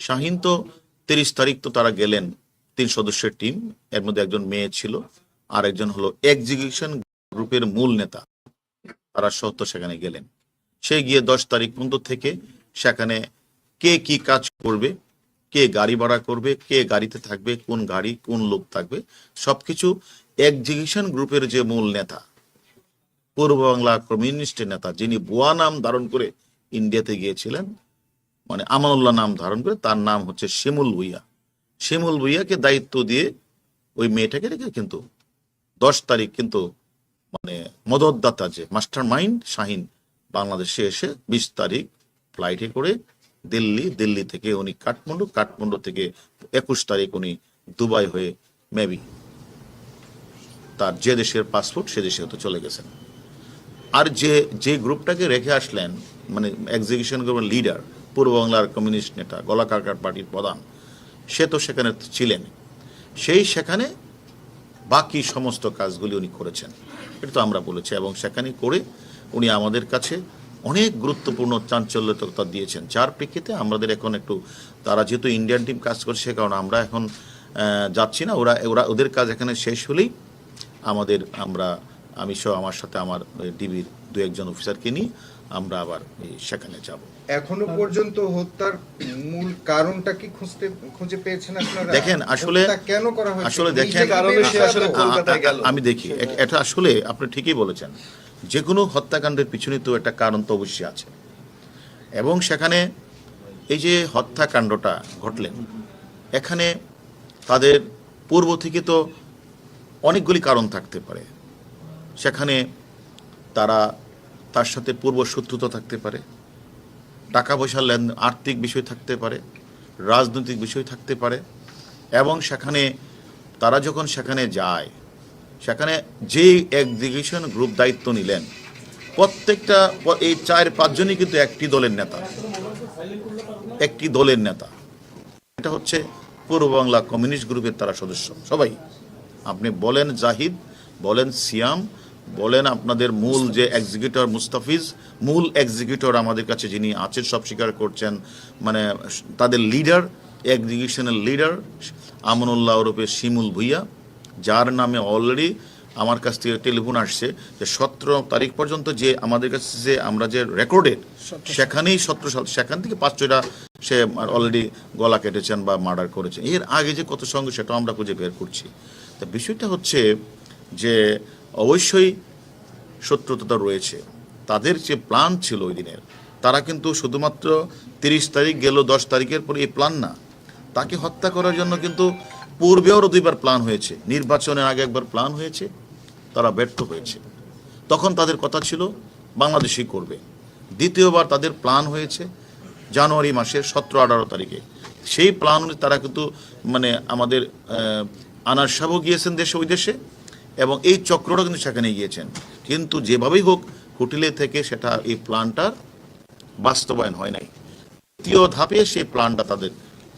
শাহিন তো তিরিশ তারিখ তো তারা গেলেন, তিন সদস্যের টিম, এর মধ্যে একজন মেয়ে ছিল, আর একজন হলো এক্সিকিউশন গ্রুপের মূল নেতা। তারা সত্য সেখানে গেলেন। সে গিয়ে দশ তারিখ পর্যন্ত থেকে সেখানে কে কি কাজ করবে, কে গাড়ি ভাড়া করবে, কে গাড়িতে থাকবে, কোন গাড়ি, কোন লোক থাকবে, সবকিছু এক্সিকিউশন গ্রুপের যে মূল নেতা, পূর্ব বাংলা কমিউনিস্টের নেতা, যিনি বুয়া নাম ধারণ করে ইন্ডিয়াতে গিয়েছিলেন মানে আমানুল্লাহ নাম ধারণ করে তার নাম হচ্ছে শিমুল ভুইয়া। শিমুল ভুইয়াকে দায়িত্ব দিয়ে ওই মেয়েটাকে রেখে কিন্তু দশ তারিখ কিন্তু মানে মদতদাতা যে মাস্টার মাইন্ড শাহিন বাংলাদেশে এসে বিশ তারিখ ফ্লাইটে করে দিল্লি দিল্লি থেকে উনি কাঠমান্ডু কাঠমান্ডু থেকে একুশ তারিখ উনি দুবাই হয়ে মেবি তার যে দেশের পাসপোর্ট সে দেশে হয়তো চলে গেছেন। আর যে যে গ্রুপটাকে রেখে আসলেন মানে এক্সিকিউশন গ্রুপের লিডার পূর্ব বাংলার কমিউনিস্ট নেতা গলাকারকার পার্টির প্রধান, সে তো সেখানে ছিলেন। সেই সেখানে বাকি সমস্ত কাজগুলি উনি করেছেন। এটা তো আমরা বলেছি, এবং সেখানে করে উনি আমাদের কাছে অনেক গুরুত্বপূর্ণ চাঞ্চল্যতা দিয়েছেন। যার প্রেক্ষিতে আমাদের এখন একটু, তারা যেহেতু ইন্ডিয়ান টিম কাজ করছে, সে কারণে আমরা এখন যাচ্ছি না। ওরা ওরা, ওদের কাজ এখানে শেষ হলেই আমাদের, আমরা, আমি সহ আমার সাথে আমার ডিবির দু একজন অফিসারকে নিয়ে আমরা আবার সেখানে যাব। এখনও পর্যন্ত হত্যার মূল কারণটা কি খুঁজতে খুঁজে পেয়েছেন আপনারা? দেখেন, আসলে- কেন করা হয়েছে? আসলে দেখেন- যে কারণে আসলে আ- আ- কলকাতায় গেল। আমি দেখি এটা আসলে আপনি ঠিকই বলেছেন। যে কোনো হত্যাকাণ্ডের পিছনে তো একটা কারণ তো অবশ্যই আছে। এবং সেখানে এই যে হত্যাকাণ্ডটা ঘটলেন এখানে তাদের পূর্ব থেকে তো অনেকগুলি কারণ থাকতে পারে। সেখানে তারা তার সাথে পূর্ব শত্রুতা থাকতে পারে, টাকা পয়সার লেনদেন আর্থিক বিষয় থাকতে পারে, রাজনৈতিক বিষয় থাকতে পারে, এবং সেখানে তারা যখন সেখানে যায়, সেখানে যেই এক্সিকিউশন গ্রুপ দায়িত্ব নিলেন, প্রত্যেকটা, এই চার পাঁচজনই কিন্তু একটি দলের নেতা। একটি দলের নেতা। এটা হচ্ছে পূর্ব বাংলা কমিউনিস্ট গ্রুপের তারা সদস্য। সবাই, আপনি বলেন জাহিদ, বলেন সিয়াম বলেন আপনাদের মূল যে এক্সিকিউটর মুস্তাফিজ মূল এক্সিকিউটর আমাদের কাছে যিনি আছেন সব স্বীকার করছেন মানে তাদের লিডার এক্সিকিউশনের লিডার আমনুল্লাহ ওরফে শিমুল ভুইয়া যার নামে অলরেডি আমার কাছ থেকে টেলিফোন আসছে যে সতেরো তারিখ পর্যন্ত যে আমাদের কাছে যে আমরা যে রেকর্ডেড সেখানেই সতেরো সাল সেখান থেকে পাঁচ ছয়টা সে অলরেডি গলা কেটেছেন বা মার্ডার করেছেন। এর আগে যে কত সঙ্গে সেটাও আমরা খুঁজে বের করছি। তা বিষয়টা হচ্ছে যে অবশ্যই শত্রুতা রয়েছে। তাদের যে প্ল্যান ছিল ওই দিনের, তারা কিন্তু শুধুমাত্র তিরিশ তারিখ গেল, দশ তারিখের পরে এই প্ল্যান না। তাকে হত্যা করার জন্য কিন্তু পূর্বেও দুইবার প্ল্যান হয়েছে। নির্বাচনের আগে একবার প্ল্যান হয়েছে, তারা ব্যর্থ হয়েছে। তখন তাদের কথা ছিল, বাংলাদেশই করবে। দ্বিতীয়বার তাদের প্ল্যান হয়েছে, জানুয়ারি মাসের সতেরো আঠারো তারিখে। সেই প্ল্যান তারা কিন্তু মানে আমাদের আনার সাহেবও গিয়েছেন দেশে, ওই দেশে। এবং এই চক্রটা কিন্তু সেখানে গিয়েছেন। কিন্তু যেভাবেই হোক, হোটেলে থেকে সেটা এই প্ল্যানটার বাস্তবায়ন হয় নাই। তৃতীয় ধাপে সেই প্ল্যানটা তাদের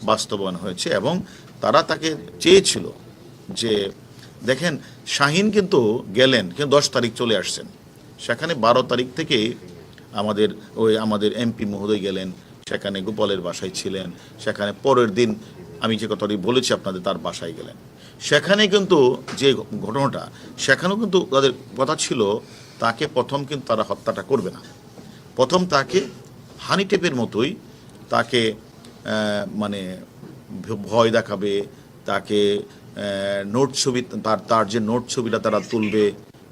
বাস্তবায়ন হয়েছে এবং তারা তাকে চেয়েছিল যে, দেখেন, শাহিন কিন্তু গেলেন, কিন্তু দশ তারিখ চলে আসছেন। সেখানে বারো তারিখ থেকে আমাদের ওই আমাদের এমপি মহোদয় গেলেন, সেখানে গোপালের বাসায় ছিলেন, সেখানে পরের দিন আমি যে কথাটি বলেছি আপনাদের, তার বাসায় গেলেন। সেখানে কিন্তু যে ঘটনাটা, সেখানেও কিন্তু তাদের কথা ছিল, তাকে প্রথম কিন্তু তারা হত্যাটা করবে না। প্রথম তাকে হানি টেপের মতোই তাকে মানে ভয় দেখাবে, তাকে নোট ছবি, তার তার যে নোট ছবিটা তারা তুলবে,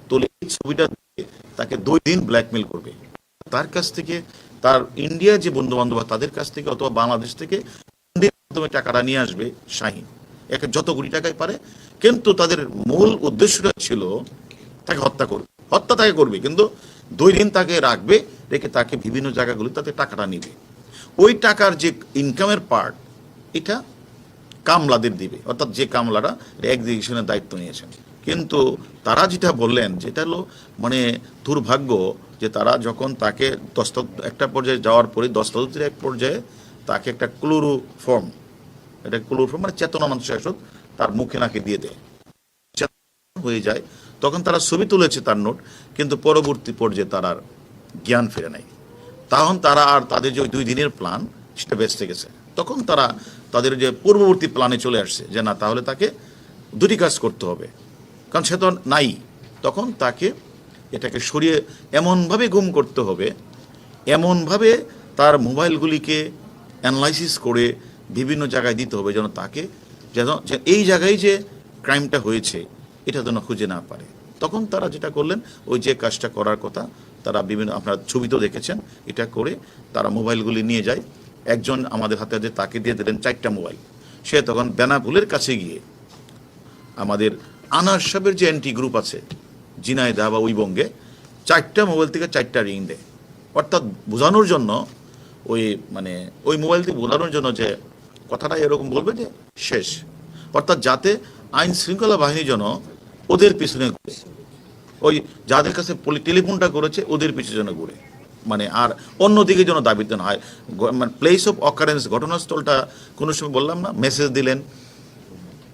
তুলে ছবিটা তাকে দুই দিন ব্ল্যাকমেল করবে। তার কাছ থেকে, তার ইন্ডিয়া যে বন্ধু বান্ধব তাদের কাছ থেকে অথবা বাংলাদেশ থেকে মাধ্যমে টাকাটা নিয়ে আসবে শাহিন। একে যত কোটি টাকায় পারে, কিন্তু তাদের মূল উদ্দেশ্যটা ছিল তাকে হত্যা করবে। হত্যা তাকে করবে, কিন্তু দুই দিন তাকে রাখবে, রেখে তাকে বিভিন্ন জায়গাগুলি তাতে টাকাটা নিবে। ওই টাকার যে ইনকামের পার্ট এটা কামলাদের দিবে। অর্থাৎ যে কামলারা এক্সিকিউশনের দায়িত্ব নিয়েছেন। কিন্তু তারা যেটা বললেন, যেটা হলো মানে দুর্ভাগ্য যে তারা যখন তাকে দস্ত একটা পর্যায়ে যাওয়ার পরে দস্তাবেজের এক পর্যায়ে তাকে একটা ক্লোরো ফর্ম এটা ক্লোরো ফর্ম মানে চেতনা মানুষ তার মুখে নাকে দিয়ে দেয়। হয়ে যায়, তখন তারা ছবি তুলেছে তার নোট, কিন্তু পরবর্তী পর্যায়ে তার আর জ্ঞান ফিরে নাই। তখন তারা আর তাদের যে দুই দিনের প্ল্যান, সেটা বেঁচতে গেছে। তখন তারা তাদের যে পূর্ববর্তী প্ল্যানে চলে আসছে, যে না, তাহলে তাকে দুটি কাজ করতে হবে। কারণ সে তো নাই। তখন তাকে এটাকে সরিয়ে এমনভাবে গুম করতে হবে, এমনভাবে তার মোবাইলগুলিকে অ্যানালাইসিস করে বিভিন্ন জায়গায় দিতে হবে যেন তাকে যেন এই জায়গায় যে ক্রাইমটা হয়েছে, এটা যেন খুঁজে না পারে। তখন তারা যেটা করলেন, ওই যে কাজটা করার কথা তারা বিভিন্ন, আপনার ছবিতেও দেখেছেন, এটা করে তারা মোবাইলগুলি নিয়ে যায়। একজন আমাদের হাতে যে তাকে দিয়ে দিলেন চারটা মোবাইল। সে তখন বেনাপুলের কাছে গিয়ে আমাদের আনার সাহেবের যে অ্যান্টি গ্রুপ আছে জিনাইদা বা উইবঙ্গে, চারটা মোবাইল থেকে চারটা রিং দেয়। অর্থাৎ বোঝানোর জন্য ওই মানে ওই মোবাইল থেকে বোঝানোর জন্য যে কথাটা এরকম বলবে যে শেষ। অর্থাৎ যাতে আইন শৃঙ্খলা বাহিনী যেন ওদের পিছনে। ওই যাদের কাছে টেলিফোনটা করেছে ওদের পিছনে যেন ঘুরে। মানে আর অন্যদিকে যেন দাবিতে না হয়। মানে প্লেস অফ অকারেন্স ঘটনাস্থলটা কোনো সময় বললাম না মেসেজ দিলেন।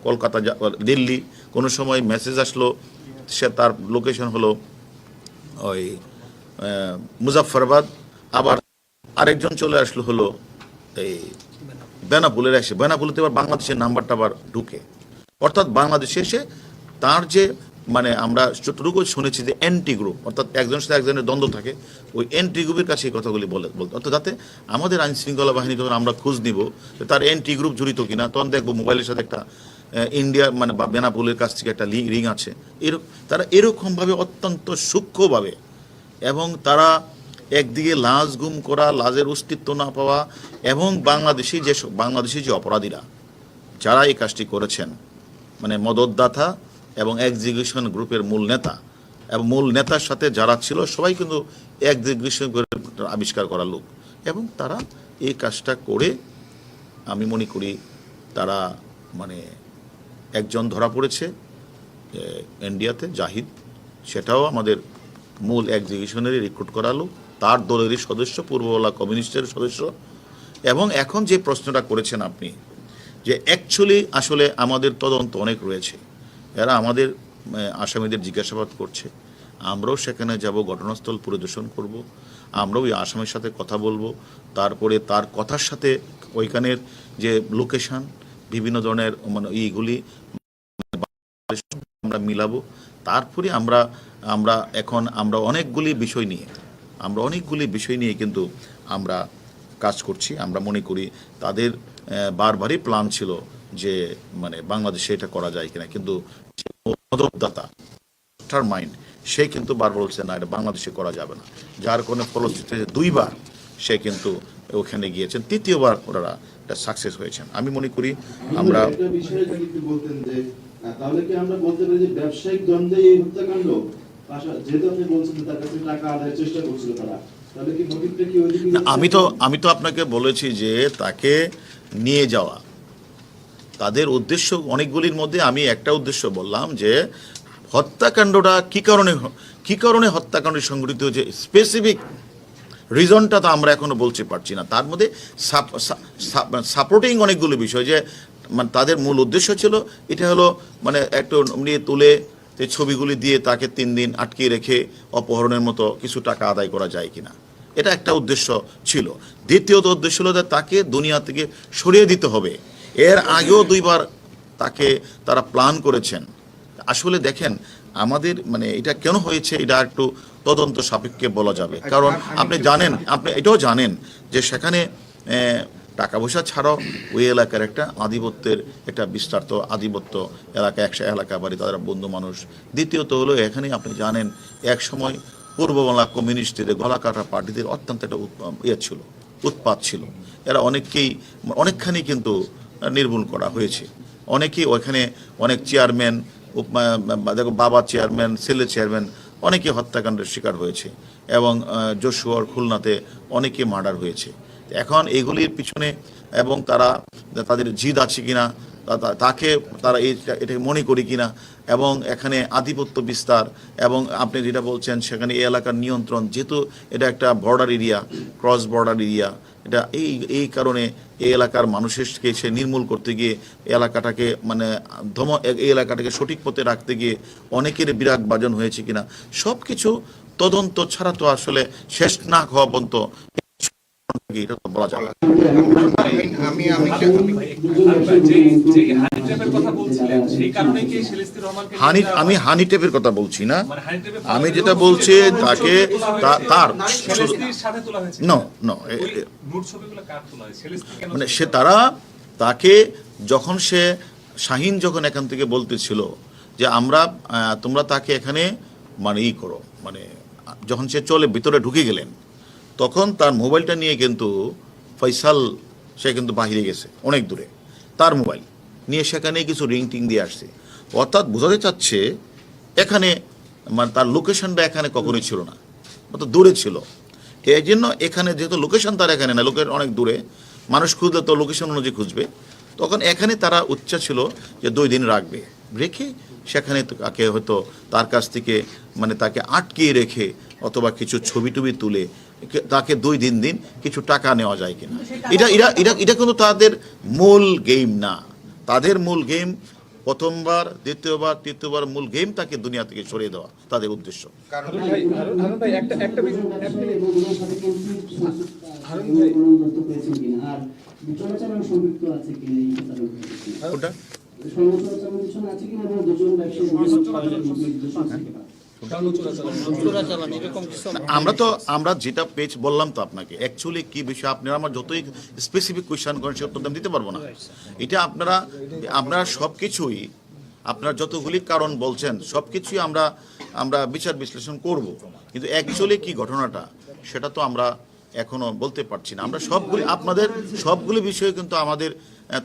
কলকাতা দিল্লি কোনো সময় মেসেজ আসলো সে তার লোকেশন হলো ওই আহ, মুজাফফরাবাদ। আবার আরেকজন চলে আসলো হলো এই বেনাপুলের এসে, বেনাপুলেতে এবার বাংলাদেশের নাম্বারটা আবার ঢুকে। অর্থাৎ বাংলাদেশে এসে তার যে মানে আমরা যতটুকু শুনেছি যে এন্টি গ্রুপ অর্থাৎ একজনের সাথে একজনের দ্বন্দ্ব থাকে, ওই এন্টি গ্রুপের কাছে এই কথাগুলি বলে বলতে অর্থাৎ যাতে আমাদের আইন শৃঙ্খলা বাহিনী যখন আমরা খোঁজ নিব তার এন্টি গ্রুপ জড়িত কিনা, তখন দেখব মোবাইলের সাথে একটা ইন্ডিয়া মানে বেনাপুলের কাছ থেকে একটা রিং আছে। এরকম তারা এরকমভাবে অত্যন্ত সূক্ষ্মভাবে এবং তারা একদিকে লাজ গুম করা লাজের অস্তিত্ব না পাওয়া এবং বাংলাদেশি যে বাংলাদেশি যে অপরাধীরা, যারা এই কাজটি করেছেন মানে মদতদাতা এবং এক্সিকিউশন গ্রুপের মূল নেতা এবং মূল নেতার সাথে যারা ছিল, সবাই কিন্তু এক্সিকিউশন গ্রুপের আবিষ্কার করা লোক এবং তারা এই কাজটা করে, আমি মনে করি তারা মানে একজন ধরা পড়েছে ইন্ডিয়াতে জাহিদ। সেটাও আমাদের মূল এক্সিকিউশনেরই রিক্রুট করালো তার দলেরই সদস্য, পূর্ববালা কমিউনিস্টের সদস্য। এবং এখন যে প্রশ্নটা করেছেন আপনি, যে অ্যাকচুয়ালি আসলে আমাদের তদন্ত অনেক রয়েছে। এরা আমাদের আসামিদের জিজ্ঞাসাবাদ করছে। আমরাও সেখানে যাব, ঘটনাস্থল পরিদর্শন করব। আমরাও ওই আসামির সাথে কথা বলব। তারপরে তার কথার সাথে ওইখানের যে লোকেশন বিভিন্ন ধরনের মানে ইগুলি, আমরা মিলাবো। তারপরে আমরা আমরা এখন আমরা অনেকগুলি বিষয় নিয়ে আমরা অনেকগুলি বিষয় নিয়ে কিন্তু আমরা কাজ করছি আমরা মনে করি তাদের বারবারই প্ল্যান ছিল যে মানে বাংলাদেশে এটা করা যায় কিনা কিন্তু মদতদাতা মাস্টার মাইন্ড সে কিন্তু বারবার বলছে না এটা বাংলাদেশে করা যাবে না। যার কোনো ফলশ্রুতিতে দুইবার সে কিন্তু ওখানে গিয়েছেন তৃতীয়বার ওনারা এটা সাকসেস হয়েছেন। আমি মনে করি আমরা তাহলে কি আমরা বলতে পারি যে ব্যবসায়িক দ্বন্দ্বে এই হত্যাকাণ্ড না, আমি তো আমি তো আপনাকে বলেছি যে তাকে নিয়ে যাওয়া। তাদের উদ্দেশ্য অনেকগুলির মধ্যে আমি একটা উদ্দেশ্য বললাম যে হত্যাকাণ্ডটা কি কারণে কি কারণে হত্যাকাণ্ড সংঘটিত হয়েছে স্পেসিফিক রিজনটা তো আমরা এখনও বলতে পারছি না। তার মধ্যে সাপোর্টিং অনেকগুলো বিষয় যে মানে তাদের মূল উদ্দেশ্য ছিল এটা হলো মানে একটু নিয়ে তুলে যে ছবিগুলি দিয়ে তাকে তিন দিন আটকে রেখে অপহরণের মতো কিছু টাকা আদায় করা যায় কিনা। এটা একটা উদ্দেশ্য ছিল। দ্বিতীয়ত উদ্দেশ্য হলো যে তাকে দুনিয়া থেকে সরিয়ে দিতে হবে। এর আগেও দুইবার তাকে তারা প্ল্যান করেছেন। আসলে দেখেন আমাদের মানে এটা কেন হয়েছে এটা একটু তদন্ত সাপেক্ষে বলা যাবে। কারণ আপনি জানেন আপনি এটাও জানেন যে সেখানে টাকা পয়সা ছাড়াও ওই এলাকার একটা আধিপত্যের একটা বিস্তারিত আধিপত্য এলাকা, একশো এলাকা বাড়ি তাদের বন্ধু মানুষ। দ্বিতীয়ত হলো এখানে আপনি জানেন, এক সময় পূর্ববাংলা কমিউনিস্টের গলা কাটা পার্টিদের অত্যন্ত একটা ইয়ে ছিল, উৎপাত ছিল। এরা অনেককেই, অনেকখানি কিন্তু নির্মূল করা হয়েছে। অনেকেই ওখানে অনেক চেয়ারম্যান দেখো বাবা চেয়ারম্যান, ছেলে চেয়ারম্যান, অনেকে হত্যাকাণ্ডের শিকার হয়েছে এবং যশোর খুলনাতে অনেকে মার্ডার হয়েছে। এখন এগুলির পিছনে এবং তারা তাদের জিদ আছে কিনা তাকে তারা এই- এটাকে মনে করি কিনা, এবং এখানে আধিপত্য বিস্তার, এবং আপনি যেটা বলছেন সেখানে এই এলাকার নিয়ন্ত্রণ, যেহেতু এটা একটা border area cross border area এটা এই এই কারণে এই এলাকার মানুষকে সে নির্মূল করতে গিয়ে এলাকাটাকে মানে ধম এই এলাকাটাকে সঠিক পথে রাখতে গিয়ে অনেকের বিরাট বাজন হয়েছে কিনা সব কিছু তদন্ত ছাড়া তো আসলে শেষ না হওয়া পর্যন্ত এটা তো বলা যায়। আমি আমি হানি কথা বলছিলেন সেই কারণে কি শেলিস্তি রহমানকে হানি নিয়ে আমি হানি টেপের কথা বলছি না। মানে আমি যেটা বলছি তাকে তার মানে সে তারা তাকে যখন সে শাহিন যখন এখান থেকে বলতেছিল যে আমরা আহ, তোমরা তাকে এখানে মানে ই করো মানে যখন সে চলে ভিতরে ঢুকে গেলেন তখন তার মোবাইলটা নিয়ে কিন্তু ফয়সাল, সে কিন্তু বাহিরে গেছে, অনেক দূরে। তার মোবাইল নিয়ে সেখানে কিছু রিং টিং দিয়ে আসছে। অর্থাৎ বোঝাতে চাচ্ছে এখানে মানে তার লোকেশনটা এখানে কখনোই ছিল না, অত দূরে ছিল। এই জন্য এখানে যেহেতু লোকেশন তার এখানে না, লোকের অনেক দূরে, মানুষ খুঁজলে তো লোকেশন অনুযায়ী খুঁজবে। তখন এখানে তারা উচ্চা ছিল যে দুই দিন রাখবে। রেখে সেখানে তাকে হয়তো তার কাছ থেকে মানে তাকে আটকিয়ে রেখে অথবা কিছু ছবি টবি তুলে তাকে দুই দিন দিন কিছু টাকা নেওয়া যায় কিনা। এটা এটা এটা এটা কিন্তু তাদের মূল গেম না। তাদের মূল গেম প্রথমবার দ্বিতীয়বার তৃতীয়বার মূল গেম তাকে দুনিয়া থেকে সরিয়ে দেওয়া তাদের উদ্দেশ্য? ওটা আমরা তো, আমরা যেটা পেজ বললাম তো আপনাকে অ্যাকচুয়ালি কি বিষয়, আপনারা আমার যতই স্পেসিফিক কোয়েশ্চেন করেন, সে উত্তর দিতে পারব না। এটা আপনারা আপনারা সব কিছুই আপনারা যতগুলি কারণ বলছেন সব কিছুই আমরা আমরা বিচার বিশ্লেষণ করব। কিন্তু অ্যাকচুয়ালি কি ঘটনাটা, সেটা তো আমরা এখনও বলতে পারছি না। আমরা সবগুলি, আপনাদের সবগুলি বিষয় কিন্তু আমাদের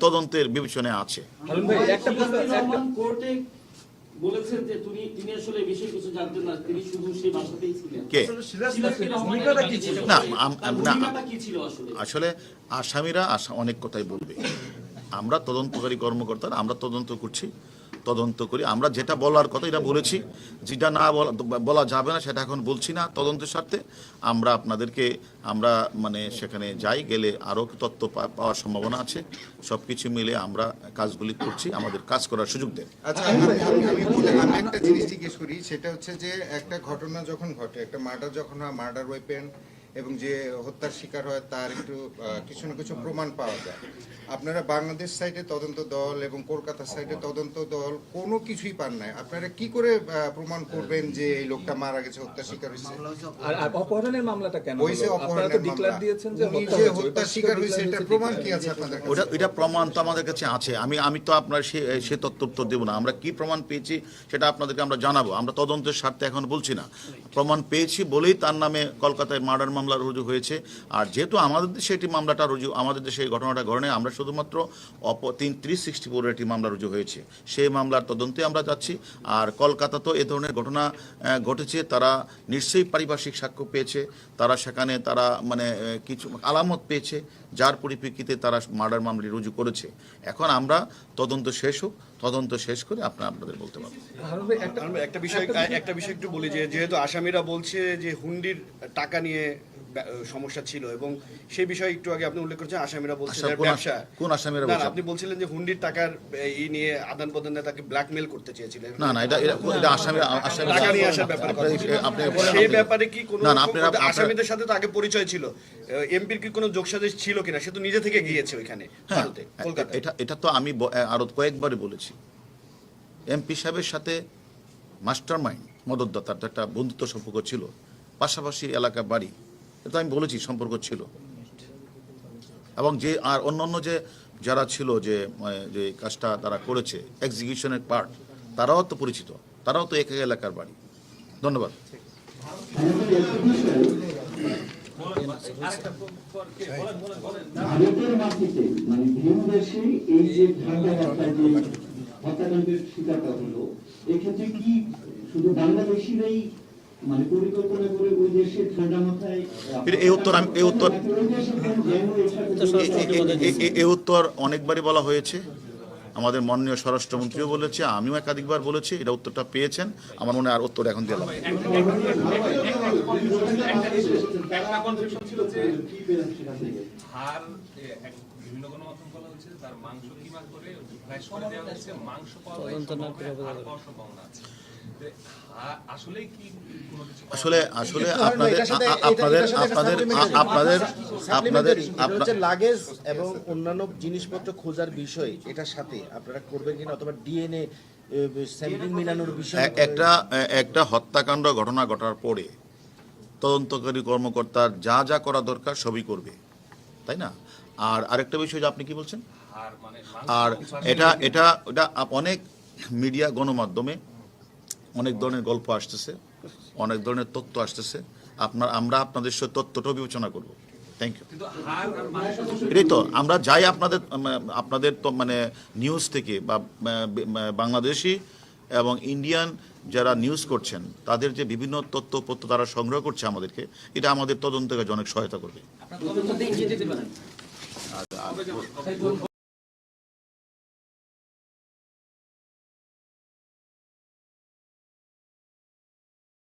তদন্তের বিবেচনায় আছে। বলেছেন যে তিনি তিনি আসলে কিছু জানতেন না তিনি শুধু সেই বাসাতেই ছিলেন। কে? ভূমিকাটা কি ছিল? না। ভূমিকাটা কি ছিল আসলে? আসলে আসামিরা অনেক কথাই বলবে। আমরা তদন্তকারী কর্মকর্তারা আমরা তদন্ত করছি। তদন্ত করি। আমরা যেটা বলার কথা এটা বলেছি। যেটা না বলা যাবে না, সেটা এখন বলছি না তদন্তের স্বার্থে। আমরা আপনাদেরকে আমরা মানে সেখানে যাই, গেলে আরও তথ্য পাওয়ার সম্ভাবনা আছে। সব কিছু মিলে আমরা কাজগুলি করছি, আমাদের কাজ করার সুযোগ দেন। আচ্ছা আমি একটা জিনিস জিজ্ঞেস করি, সেটা হচ্ছে যে একটা ঘটনা যখন ঘটে, একটা মার্ডার যখন হয় মার্ডার ওয়েপেন এবং যে হত্যার শিকার হয় তার একটু কিছু না কিছু প্রমাণ পাওয়া যায়। আপনারা বাংলাদেশ সাইডে তদন্ত দল এবং কলকাতা সাইডে তদন্ত দল কোনো কিছুই পান নাই। আপনারা কি করে প্রমাণ করবেন যে এই লোকটা মারা গেছে হত্যা শিকার হয়েছে? আর অপহরণের মামলাটা কেন? অপহরণের ডিক্লেয়ার দিয়েছেন যে হত্যা। শিকার হয়েছে এটার প্রমাণ কি আছে আপনাদের ওটা এটা প্রমাণ তো আমাদের কাছে আছে। আমি আমি তো আপনার সে সে তথ্য উত্তর দেবো না। আমরা কি প্রমাণ পেয়েছি সেটা আপনাদেরকে আমরা জানাব। আমরা তদন্তের স্বার্থে এখন বলছি না। প্রমাণ পেয়েছি বলেই তার নামে কলকাতায় মার্ডার মামলা রুজু হয়েছে। আর যেহেতু আমাদের দেশে এটি মামলাটা রুজু আমাদের দেশে এই ঘটনাটা ঘটনে আমরা শুধুমাত্র অপ তিন ত্রিশ সিক্সটি ফোরের একটি মামলা রুজু হয়েছে। সেই মামলার তদন্তে আমরা যাচ্ছি। আর কলকাতা তো এ ধরনের ঘটনা ঘটেছে তারা নিশ্চয়ই পারিপার্শ্বিক সাক্ষ্য পেয়েছে। তারা সেখানে তারা মানে কিছু আলামত পেয়েছে যার পরিপ্রেক্ষিতে তারা মার্ডার মামলা রুজু করেছে। এখন আমরা তদন্ত শেষ হোক তদন্ত শেষ করে আপনারা আপনাদের বলতে পারব। একটা বিষয় একটা বিষয় একটু বলি যে যেহেতু আসামিরা বলছে যে হুন্ডির টাকা নিয়ে সমস্যা ছিল এবং সেই বিষয়ে একটু আগে আপনি উল্লেখ করেছেন আসামিরা বলছে আচ্ছা, ব্যবসা কোন আসামিরা না, আপনি বলছিলেন যে হুন্ডির টাকার এই নিয়ে আদান প্রদানে তাকে ব্ল্যাকমেল করতে চেয়েছিলেন। না না এটা এটা আসামি আসামি টাকা নিয়ে আসার ব্যাপারে আপনি- সেই ব্যাপারে কি কোনো না না আপনারা আসামিদের সাথে তো আগে পরিচয় ছিল। এমপির কি কোনো যোগসাজশ ছিল কিনা? সে তো নিজে থেকে গিয়েছে ওইখানে হ্যাঁ ভারতে কলকাতায়। এটা এটা তো আমি আরও কয়েকবারই বলেছি। এমপি সাহেবের সাথে মাস্টার মাইন্ড মদতদাতার একটা বন্ধুত্ব সম্পর্ক ছিল। পাশাপাশি এলাকা বাড়ি। এটা আমি বলেছি সম্পর্ক ছিল। এবং যে আর অন্যান্য যে যারা ছিল যে মানে, যে কাজটা তারা করেছে এক্সিকিউশনের পার্ট তারাও তো পরিচিত তারাও তো এক এলাকার বাড়ি। ধন্যবাদ। হত্যাকাণ্ডের হলো এক্ষেত্রে কি শুধু বাংলাদেশিরাই মানে পরিকল্পনা করে ওই দেশে ঠান্ডা মাথায় এই উত্তর আমি- এই উত্তর- ওই দেশে কোন জ্ঞানও এর সাথে জড়িত আছে? এ- এ- এ- এ উত্তর অনেকবারই বলা হয়েছে। আমাদের মাননীয় স্বরাষ্ট্রমন্ত্রীও বলেছে আমিও একাধিকবার বলেছি এটা উত্তরটা পেয়েছেন। আমার মনে হয় আর উত্তর এখন দিলাম বিভিন্ন গণমাধ্যম বলা হচ্ছে তার মাংস কিমা করে মাংস আসলে আসলে আপনাদের আপনাদের আপনাদের আপনাদের আপনাদের হচ্ছে লাগেজ এবং অন্যান্য জিনিসপত্র খোঁজার বিষয় এটার সাথে আপনারা করবেন কিনা অথবা ডিএনএ স্যাম্পলিং মিলানোর বিষয় একটা একটা হত্যাকাণ্ড ঘটনা ঘটার পরে তদন্তকারী কর্মকর্তার যা যা করা দরকার সবই করবে তাই না? আর আরেকটা বিষয় যে আপনি কি বলছেন? আর এটা এটা এটা অনেক মিডিয়া গণমাধ্যমে অনেক ধরনের গল্প আসতেছে অনেক ধরনের তথ্য আসতেছে। আপনার আমরা আপনাদের সে তথ্যটাও বিবেচনা করব। থ্যাংক ইউ এটাই তো আমরা যাই আপনাদের আপনাদের তো মানে নিউজ থেকে বা বাংলাদেশি এবং ইন্ডিয়ান যারা নিউজ করছেন তাদের যে বিভিন্ন তথ্যপত্র তারা সংগ্রহ করছে আমাদেরকে এটা আমাদের তদন্তের কাজে অনেক সহায়তা করবে।